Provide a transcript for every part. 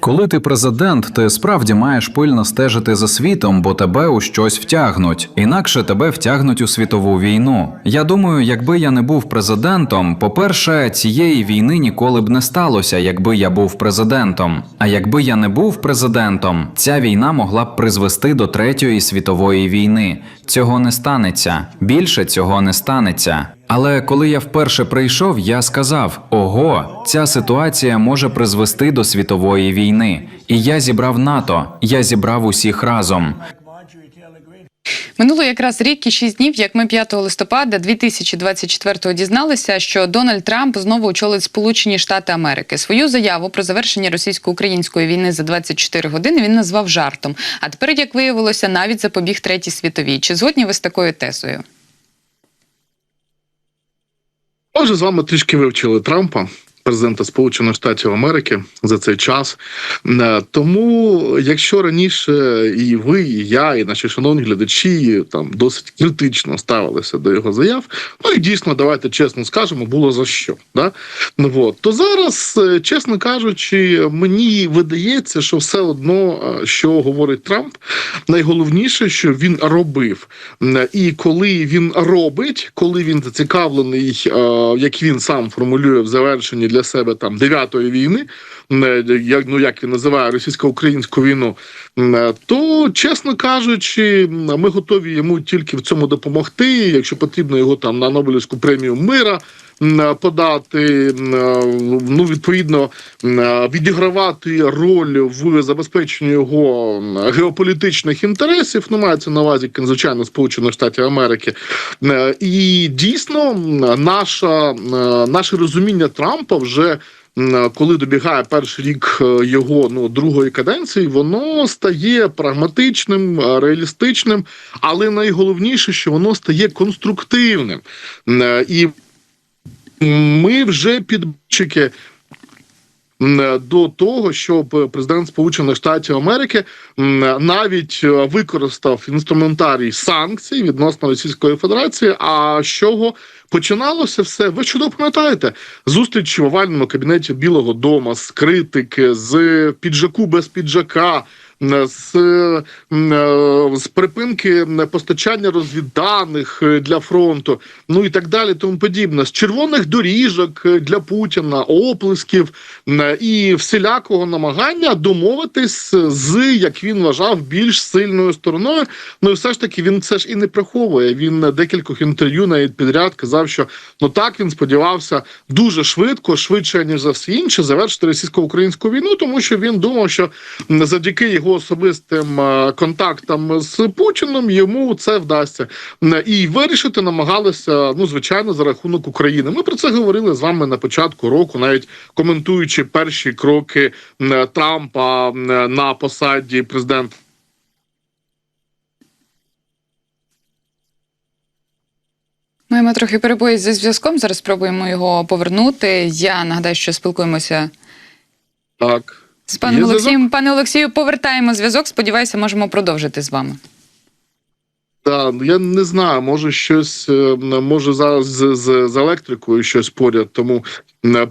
Коли ти президент, ти справді маєш пильно стежити за світом, бо тебе у щось втягнуть. Інакше тебе втягнуть у світову війну. Я думаю, якби я не був президентом, по-перше, цієї війни ніколи б не сталося, якби я був президентом. А якби я не був президентом, ця війна могла б призвести до третьої світової війни. Цього не станеться. Більше цього не станеться. Але коли я вперше прийшов, я сказав: ого, ця ситуація може призвести до світової війни. І я зібрав НАТО, я зібрав усіх разом. Минуло якраз рік і шість днів, як ми 5 листопада 2024-го дізналися, що Дональд Трамп знову очолить Сполучені Штати Америки. Свою заяву про завершення російсько-української війни за 24 години він назвав жартом. А тепер, як виявилося, навіть запобіг третій світовій. Чи згодні ви з такою тезою? Вже з вами трішки вивчили Трампа, президента Сполучених Штатів Америки, за цей час. Е, Тому, якщо раніше і ви, і я, і наші шановні глядачі там досить критично ставилися до його заяв, ну і дійсно, давайте чесно скажемо, було за що. Да? Ну, от, то зараз, е, чесно кажучи, мені видається, що все одно, е, що говорить Трамп, найголовніше, що він робив. І коли він робить, коли він зацікавлений, як він сам формулює в завершенні для себе там дев'ятої війни, е, як ну як він називає російсько-українську війну, е, то чесно кажучи, ми готові йому тільки в цьому допомогти. Якщо потрібно його там на Нобелівську премію мира. Подати е, ну відповідно е, відігравати роль в забезпеченні його геополітичних інтересів. Ну мається на увазі звичайно Сполучених Штатів Америки. Е, І дійсно наша наше розуміння Трампа вже. Коли добігає перший рік його ну другої каденції, воно стає прагматичним, реалістичним, але найголовніше, що воно стає конструктивним. І ми вже підбчики м, до того, щоб президент Сполучених Штатів Америки навіть е, використав інструментарій санкцій відносно Російської Федерації. А з чого починалося все? Ви чудово пам'ятаєте зустрічі в овальному кабінеті Білого Дому з критики, з піджаку без піджака. М, З, е, з припинки постачання розвідданих е, для фронту, ну і так далі, тому подібне, з червоних доріжок е, для Путіна, оплесків і всілякого намагання домовитись з як він вважав більш сильною стороною. Ну і все ж таки він це ж і не приховує. Він на декількох інтерв'ю навіть підряд казав, що ну так він сподівався дуже швидко, швидше ніж за все інше, завершити російсько-українську війну, тому що він думав, що завдяки його особистим е, контактам з Путіним йому це вдасться і вирішити намагалися ну звичайно за рахунок України. Ми про це говорили з вами на початку року, навіть коментуючи перші кроки Трампа на посаді президента. Маємо трохи перебої зі зв'язком. Зараз спробуємо його повернути. Я нагадаю, що спілкуємося Так. З паном Олексієм. Пане Олексію, повертаємо зв'язок. Сподіваюся, можемо продовжити з вами. Да, ну, я не знаю, може щось е, може зараз з, з, з електрикою щось поряд, тому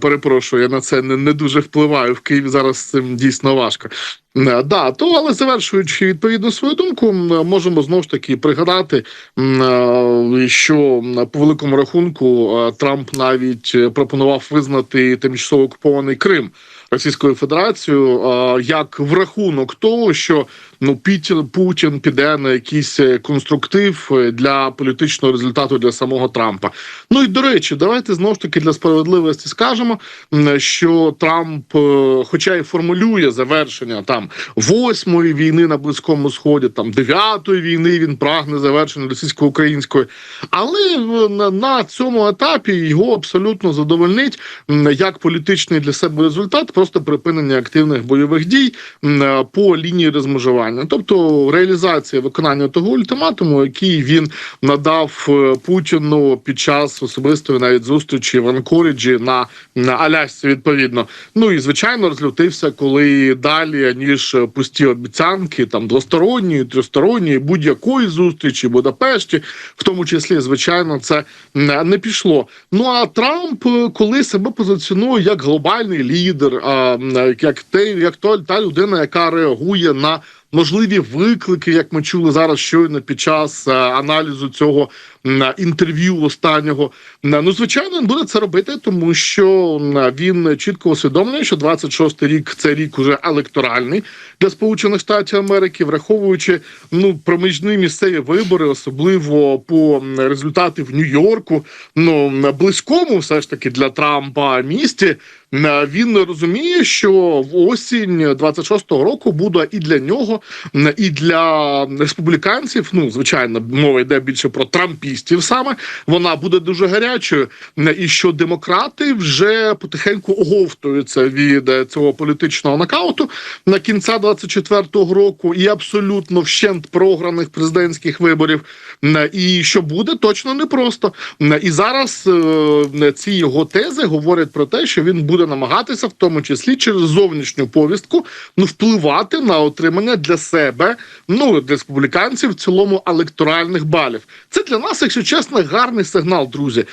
перепрошую, я на це не, не дуже впливаю. В Києві зараз з цим дійсно важко. Е, Да, то але завершуючи відповідно свою думку, можемо знову ж таки пригадати, е, що по великому рахунку е, Трамп навіть е, пропонував визнати тимчасово окупований Крим. Російською Федерацією е, як в рахунок того, що ну Пітін Путін піде на якийсь е, конструктив е, для політичного результату для самого Трампа. Ну і до речі, давайте знову ж таки для справедливості скажемо, м, що Трамп, е, хоча й формулює завершення там восьмої війни на близькому сході, там дев'ятої війни він прагне завершення російсько-української, але на, на цьому етапі його абсолютно задовольнить як політичний для себе результат, просто припинення активних бойових дій е, по лінії розмежування, тобто реалізація виконання того ультиматуму, який він надав е, Путіну під час особистої навіть зустрічі в Анкоріджі на, на Алясці, відповідно. Ну і звичайно розлютився, коли далі ніж пусті обіцянки, там двосторонньої, тристоронньої, будь-якої зустрічі Будапешті, в тому числі, звичайно, це не пішло. Ну а Трамп, е, коли себе позиціонує як глобальний лідер, як те, як то та людина, яка реагує на можливі виклики, як ми чули зараз щойно під час е, аналізу цього інтерв'ю останнього. Ну, звичайно, він буде це робити, тому що він чітко усвідомлює, що 26-й рік це рік уже електоральний для Сполучених Штатів Америки, враховуючи ну проміжні місцеві вибори, особливо по результати в Нью-Йорку, ну близькому, все ж таки для Трампа місті. Він розуміє, що в осінь 26-го року буде і для нього, і для республіканців. Ну звичайно, мова йде більше про трампістів. Саме вона буде дуже гарячою, і що демократи вже потихеньку оговтуються від е, цього політичного нокауту на кінця 24-го року і абсолютно вщент програних президентських виборів. І що буде точно непросто. І зараз е, ці його тези говорять про те, що він буде намагатися, в тому числі через зовнішню повістку, ну впливати на отримання для себе, ну для республіканців в цілому електоральних балів. Це для нас, якщо чесно, гарний сигнал, друзі.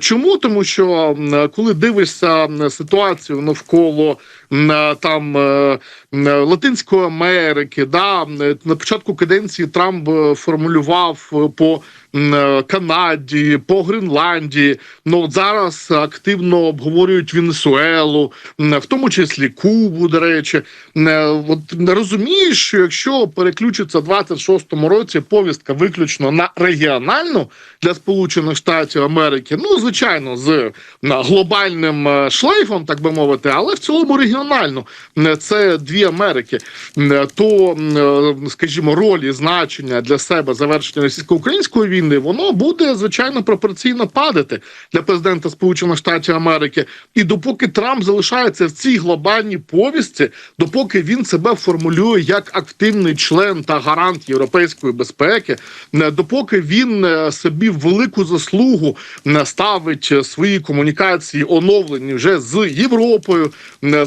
Чому? Тому що коли дивишся ситуацію навколо там е, Латинської Америки, да на початку каденції Трамп е, формулював е, по Канаді, по Гренландії. Ну от зараз активно обговорюють Венесуелу, в тому числі Кубу. До речі, от розумієш, що якщо переключиться в 26-му році повістка виключно на регіональну для Сполучених Штатів Америки, ну звичайно, з глобальним шлейфом, так би мовити, але в цілому регіональну Е, це дві Америки, Е, то е, скажімо, роль і значення для себе завершення російсько-української війни, воно буде звичайно пропорційно падати для президента Сполучених Штатів Америки. І допоки Трамп залишається в цій глобальній повістці, допоки він себе формулює як активний член та гарант європейської безпеки, допоки він собі велику заслугу ставить свої комунікації оновлені вже з Європою, е,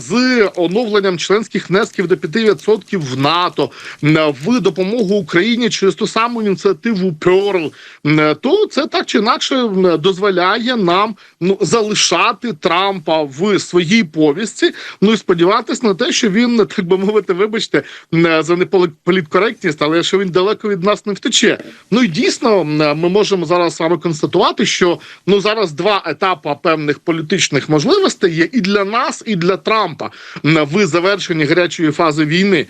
оновленням членських внесків до 5% в НАТО, е, в допомогу Україні через ту саму ініціативу Перл, е, то це так чи інакше дозволяє нам ну залишати Трампа в своїй повістці. Ну і сподіватися на те, що він так би мовити, вибачте е, за неполіткоректність, але що він далеко від нас не втече. Ну і дійсно, ми можемо зараз з вами констатувати, що ну зараз два етапи певних політичних можливостей є і для нас, і для Трампа м, в завершенні гарячої фази війни.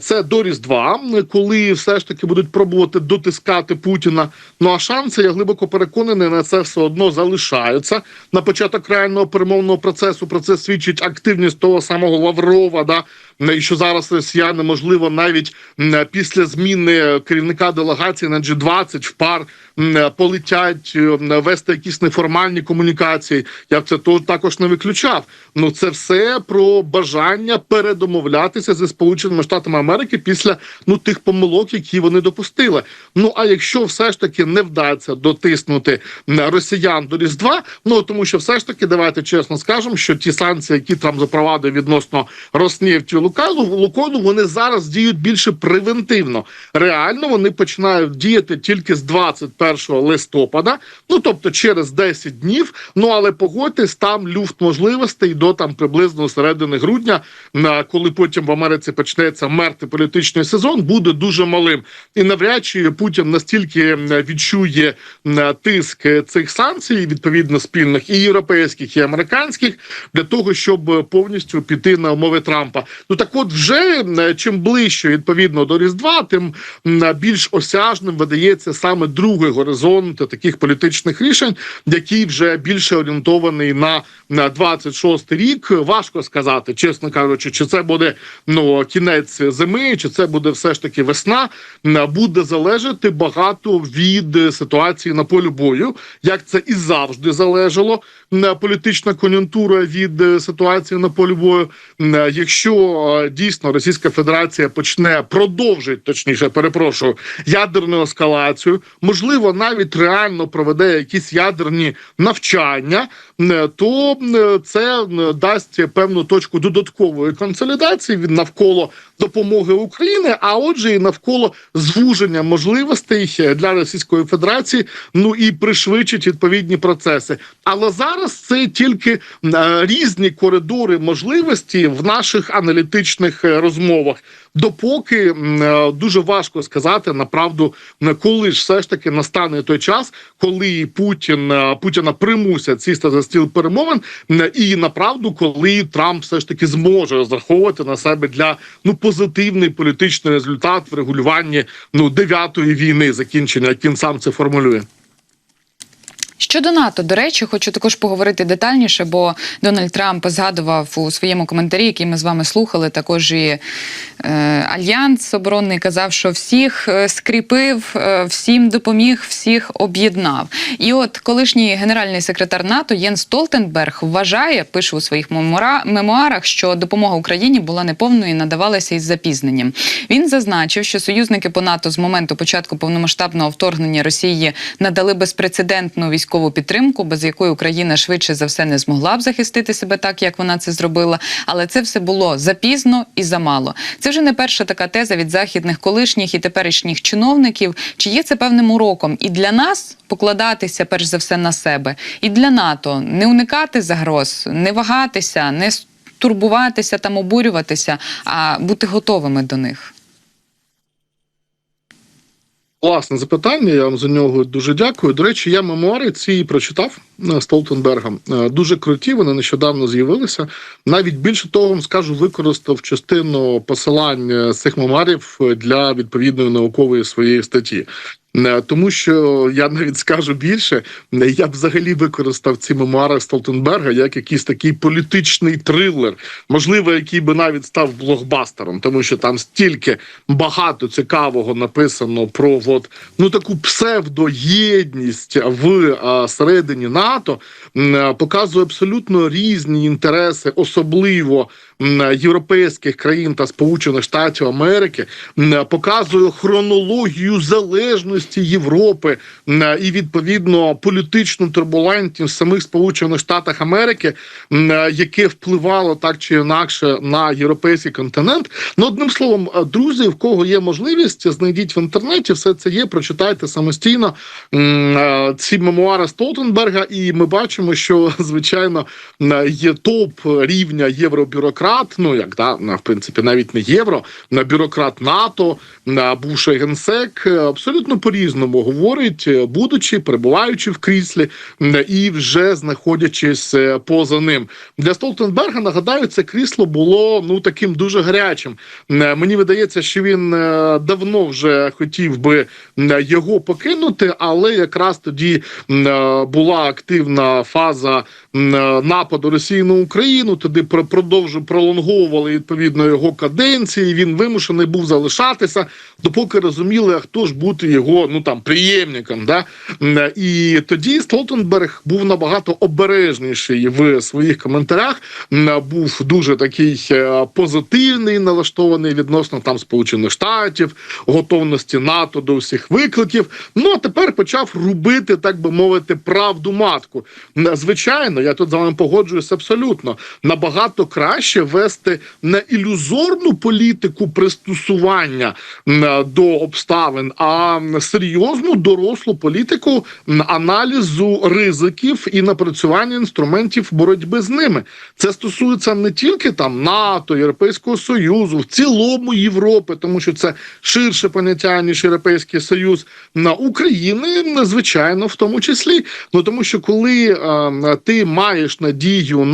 Це до Різдва, коли все ж таки будуть пробувати дотискати Путіна. Ну а шанси, я глибоко переконаний, на це все одно залишаються на початок реального перемовного процесу. Про це свідчить активність того самого Лаврова. Да і що зараз росіяни, можливо, навіть після зміни керівника делегації на G20 в пар полетять вести якісь неформальні комунікації. Я б це також не виключав. Ну це все про бажання передомовлятися зі Сполученими Штатами Америки після ну тих помилок, які вони допустили. Ну а якщо все ж таки не вдасться дотиснути росіян до різдва, ну тому що все ж таки давайте чесно скажемо, що ті санкції, які Трамп запровадив відносно Роснефті Лукалу, Лукойлу, вони зараз діють більше превентивно. Реально вони починають діяти тільки з 21 листопада, ну тобто через 10 днів. Ну але погодьтесь, там люфт можливостей до там приблизно середини грудня, на коли потім в Америці почнеться мертвий політичний сезон, буде дуже малим. І навряд чи Путін настільки відчує м, тиск цих санкцій, відповідно спільних і європейських, і американських, для того, щоб повністю піти на умови Трампа. Ну так, от вже чим ближче відповідно до Різдва, тим м, більш осяжним видається саме другий горизонт таких політичних рішень, який вже більше орієнтований на, на 26 рік. Важко сказати, чесно кажучи, чи це буде ну кінець зими, чи це буде все ж таки весна. М, Буде залежати багато від е, ситуації на полі бою, як це і завжди залежало політична кон'юнктура від е, ситуації на полі бою. М, Е, дійсно Російська Федерація почне продовжить, точніше, перепрошую, ядерну ескалацію, можливо, навіть реально проведе якісь ядерні навчання, то е, це е, дасть певну точку додаткової консолідації від навколо допомоги України, а отже, і навколо звуження можливостей для Російської Федерації, ну і пришвидшить відповідні процеси. Але зараз це тільки е, різні коридори можливості в наших аналітичних е, розмовах. Допоки е, дуже важко сказати направду, коли ж все ж таки настане той час, коли Путін е, Путіна примусять сісти за стіл перемовин, і направду, коли Трамп все ж таки зможе розраховувати на себе для ну позитивний політичний результат в регулюванні ну дев'ятої війни, закінчення, як він сам це формулює. Щодо НАТО, до речі, хочу також поговорити детальніше, бо Дональд Трамп згадував у своєму коментарі, який ми з вами слухали. Також і е, альянс оборонний казав, що всіх е, скріпив, е, всім допоміг, всіх об'єднав. І от колишній генеральний секретар НАТО Єн Столтенберг вважає, пише у своїх мемуарах, що допомога Україні була неповною і надавалася із запізненням. Він зазначив, що союзники по НАТО з моменту початку повномасштабного вторгнення Росії надали безпрецедентну військову підтримку, без якої Україна швидше за все не змогла б захистити себе так, як вона це зробила. Але це все було запізно і замало. Це вже не перша така теза від західних колишніх і теперішніх чиновників. Чи є це певним уроком і для нас покладатися перш за все на себе, і для НАТО не уникати загроз, не вагатися, не турбуватися там, обурюватися, а бути готовими до них. Класне запитання. Я вам за нього дуже дякую. До речі, я мемуари ці прочитав е, Столтенберга. Е, Дуже круті. Вони нещодавно з'явилися. Навіть більше того, скажу, використав частину посилань е, цих мемуарів для відповідної наукової своєї статті. Тому що я навіть скажу більше, я взагалі використав ці мемуари Столтенберга як якийсь такий політичний трилер, можливо, який би навіть став блокбастером, тому що там стільки багато цікавого написано про от, ну таку псевдоєдність в а, середині НАТО, е, показує абсолютно різні інтереси, особливо європейських країн та Сполучених Штатів Америки, показує хронологію залежності Європи і відповідно політичну турбулентність в самих Сполучених Штатах Америки, яке впливало так чи інакше на європейський континент. Ну одним словом, е, друзі, в кого є можливість, знайдіть в інтернеті, все це є. Прочитайте самостійно е, ці мемуари Столтенберга, і ми бачимо, що звичайно е, є топ рівня євробюрократ. Ну як да, в принципі, навіть не євро, на бюрократ НАТО, на бувший генсек е, абсолютно по-різному говорить, е, будучи перебуваючи в кріслі і вже знаходячись е, поза ним. Для Столтенберга нагадаю, це крісло було ну таким дуже гарячим. Е, Мені видається, що він е, давно вже хотів би його покинути, але якраз тоді е, була активна фаза е, нападу Росії на Україну. Тоді про- продовжу пролонговували відповідно його каденції. Він вимушений був залишатися, допоки розуміли, а хто ж бути його ну там приємником. Да? І тоді Столтенберг був набагато обережніший в своїх коментарях. Був дуже такий е, позитивний, налаштований відносно там Сполучених Штатів, готовності НАТО до всіх викликів. Ну а тепер почав рубити, так би мовити, правду матку. Звичайно, я тут з вами погоджуюсь абсолютно. Набагато краще вести не ілюзорну політику пристосування до обставин, а серйозну дорослу політику аналізу ризиків і напрацювання інструментів боротьби з ними. Це стосується не тільки там НАТО, Європейського Союзу, в цілому Європи, тому що це ширше поняття ніж Європейський Союз на України, звичайно, в тому числі. Ну тому що коли е, ти маєш надію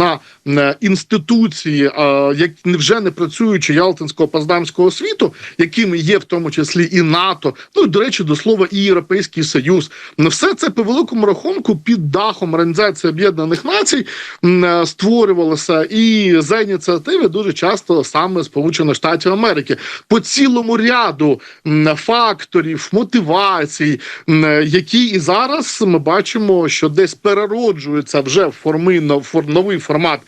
на інституції, як вже не працюючи Ялтинського Поздамського світу, якими є в тому числі і НАТО, ну і до речі, до слова, і Європейський Союз, ну все це по великому рахунку під дахом Організації Об'єднаних Націй е, створювалося, і за ініціативи дуже часто саме Сполучених Штатів Америки. По цілому ряду факторів, мотивацій, е, які і зараз ми бачимо, що десь перероджуються вже в форми новий формат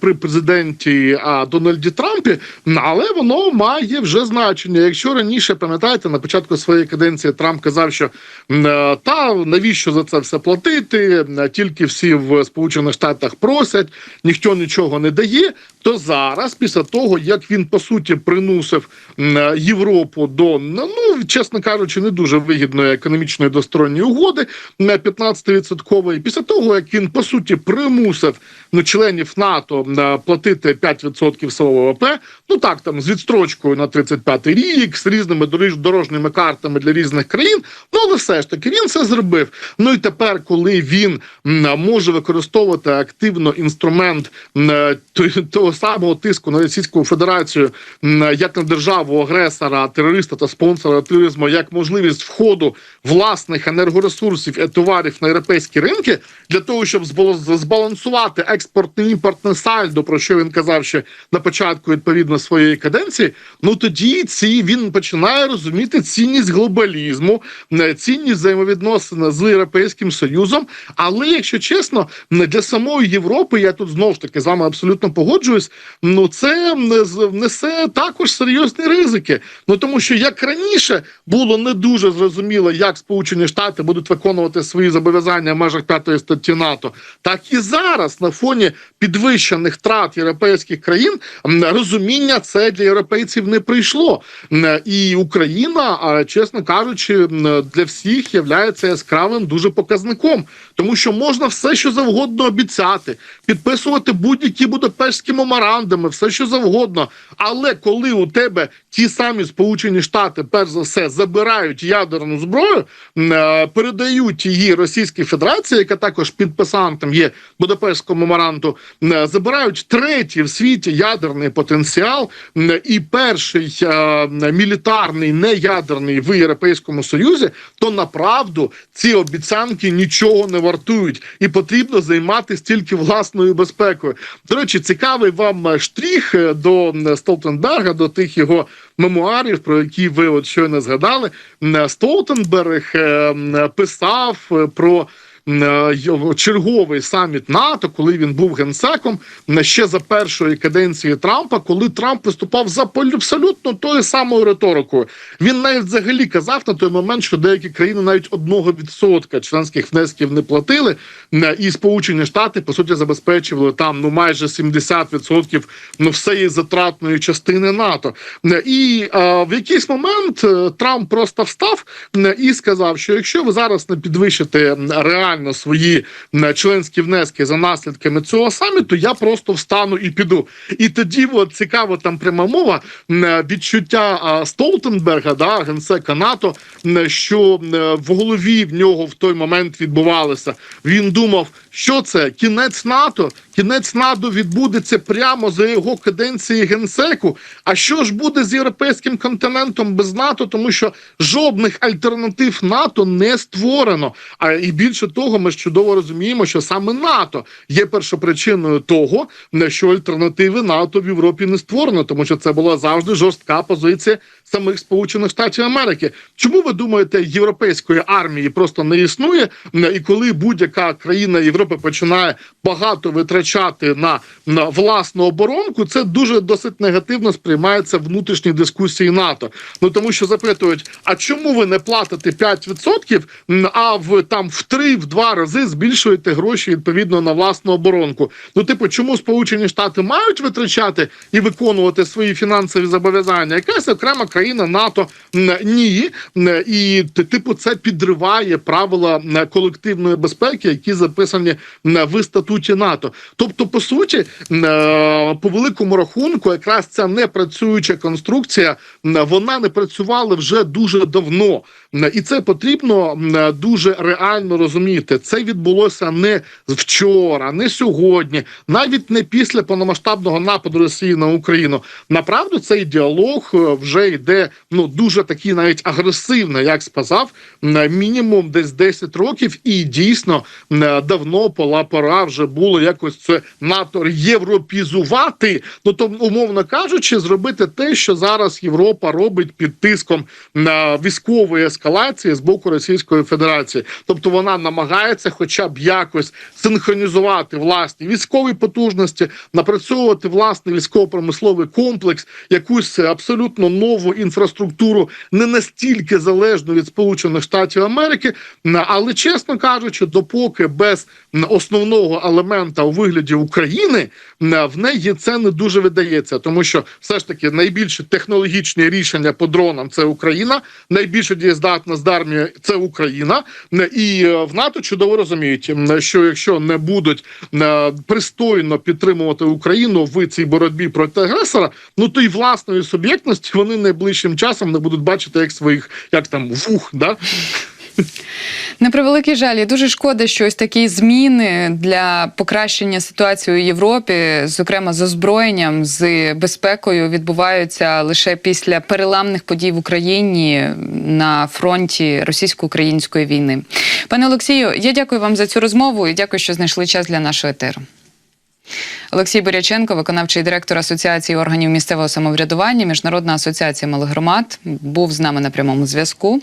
при президенті а, Дональді Трампі, але воно має вже значення. Якщо раніше пам'ятаєте, на початку своєї каденції Трамп казав, що е, та навіщо за це все платити? Тільки всі в Сполучених Штатах просять, ніхто нічого не дає. То зараз, після того як він по суті принусив м, е, Європу до ну чесно кажучи, не дуже вигідної економічної двосторонньої угоди на 15%, після того як він по суті примусив ну, членів НАТО е, платити 5% свого ВВП, ну так там з відстрочкою на 35-й рік, з різними дорожніми картами для різних країн. Ну але все ж таки він це зробив. Ну і тепер, коли він може використовувати активно інструмент е, того самого тиску на Російську Федерацію як на державу агресора, терориста та спонсора тероризму, як можливість входу власних енергоресурсів і товарів на європейські ринки для того, щоб збал- збалансувати експортне імпортне сальдо, про що він казав ще на початку відповідно своєї каденції. Ну тоді ці він починає розуміти цінність глобалізму, цінність взаємовідносин з європейським союзом. Але якщо чесно, для самої Європи я тут знов ж таки з вами абсолютно погоджуюсь. Ну це м, з- несе також серйозні ризики. Ну тому що як раніше було не дуже зрозуміло, як Сполучені Штати будуть виконувати свої зобов'язання в межах п'ятої статті НАТО, так і зараз на фоні підвищених трат європейських країн розуміння це для європейців не прийшло. І Україна, чесно кажучи, для всіх є яскравим дуже показником, тому що можна все, що завгодно обіцяти, підписувати будь-які будапештські меморандуми, все що завгодно. Але коли у тебе ті самі Сполучені Штати, перш за все, забирають ядерну зброю, е, передають її Російській Федерації, яка також підписантом є Будапештського меморандуму, е, забирають третій в світі ядерний потенціал і перший е, мілітарний неядерний в Європейському Союзі, то направду ці обіцянки нічого не вартують, і потрібно займатися тільки власною безпекою. До речі, цікавий вам штріх штрих е, до м, Столтенберга, до тих його мемуарів, про які ви от щойно згадали. Столтенберг е, писав е, про. Е, черговий саміт НАТО, коли він був генсеком ще за першої каденції Трампа, коли Трамп виступав за абсолютно тою самою риторикою. Він навіть взагалі казав на той момент, що деякі країни навіть одного відсотка членських внесків не платили, і Сполучені Штати по суті забезпечували там ну майже 70% ну всієї затратної частини НАТО. І е, в якийсь момент е, Трамп просто встав і сказав, що якщо ви зараз не підвищите м, реально свої членські внески за наслідками цього саміту, я просто встану і піду. І тоді от, цікаво там пряма мова відчуття а, Столтенберга, да, генсека НАТО, що в голові в нього в той момент відбувалося. Він думав, що це кінець НАТО. Кінець НАТО відбудеться прямо за його каденції генсеку. А що ж буде з європейським континентом без НАТО? Тому що жодних альтернатив НАТО не створено. А і більше того, ми ж чудово розуміємо, що саме НАТО є першопричиною того, що альтернативи НАТО в Європі не створено, тому що це була завжди жорстка позиція самих Сполучених Штатів Америки. Чому ви думаєте, європейської армії просто не існує? І коли будь-яка країна Європи починає багато витрачати на, на власну оборонку, це дуже досить негативно сприймається в внутрішній дискусії НАТО. Ну тому що запитують: а чому ви не платите 5%, м, а в там в 3-2 рази збільшуєте гроші відповідно на власну оборонку? Ну, типу, чому Сполучені Штати мають витрачати і виконувати свої фінансові зобов'язання? Якась окрема країна НАТО ні, і типу це підриває правила колективної безпеки, які записані в статуті НАТО. Тобто, по суті, е, по великому рахунку, якраз ця непрацююча конструкція, вона не працювала вже дуже давно, і це потрібно дуже реально розуміти. Це відбулося не вчора, не сьогодні, навіть не після повномасштабного нападу Росії на Україну. Направду цей діалог е, вже йде ну дуже такий навіть агресивний, як сказав, м, мінімум десь 10 років, і дійсно давно Константинопола пора вже було якось це НАТО європізувати. Ну то, умовно кажучи, зробити те, що зараз Європа робить під тиском на військової ескалації з боку Російської Федерації. Тобто вона намагається, хоча б якось синхронізувати власні військові потужності, напрацьовувати власний військово-промисловий комплекс, якусь абсолютно нову інфраструктуру, не настільки залежну від Сполучених Штатів Америки. Але чесно кажучи, допоки без основного елемента у вигляді України в неї це не дуже видається, тому що все ж таки найбільше технологічні рішення по дронам це Україна, найбільше дієздатна з армії це Україна, і е, в НАТО чудово розуміють, що якщо не будуть е, пристойно підтримувати Україну в цій боротьбі проти агресора, ну то й власної суб'єктності вони найближчим часом не будуть бачити як своїх, як там вух, да На превеликий жаль, і дуже шкода, що ось такі зміни для покращення ситуації у Європі, зокрема з озброєнням, з безпекою, відбуваються лише після переламних подій в Україні на фронті російсько-української війни. Пане Олексію, я дякую вам за цю розмову і дякую, що знайшли час для нашого етеру. Олексій Боряченко, виконавчий директор Асоціації органів місцевого самоврядування, Міжнародна асоціація малих громад, був з нами на прямому зв'язку.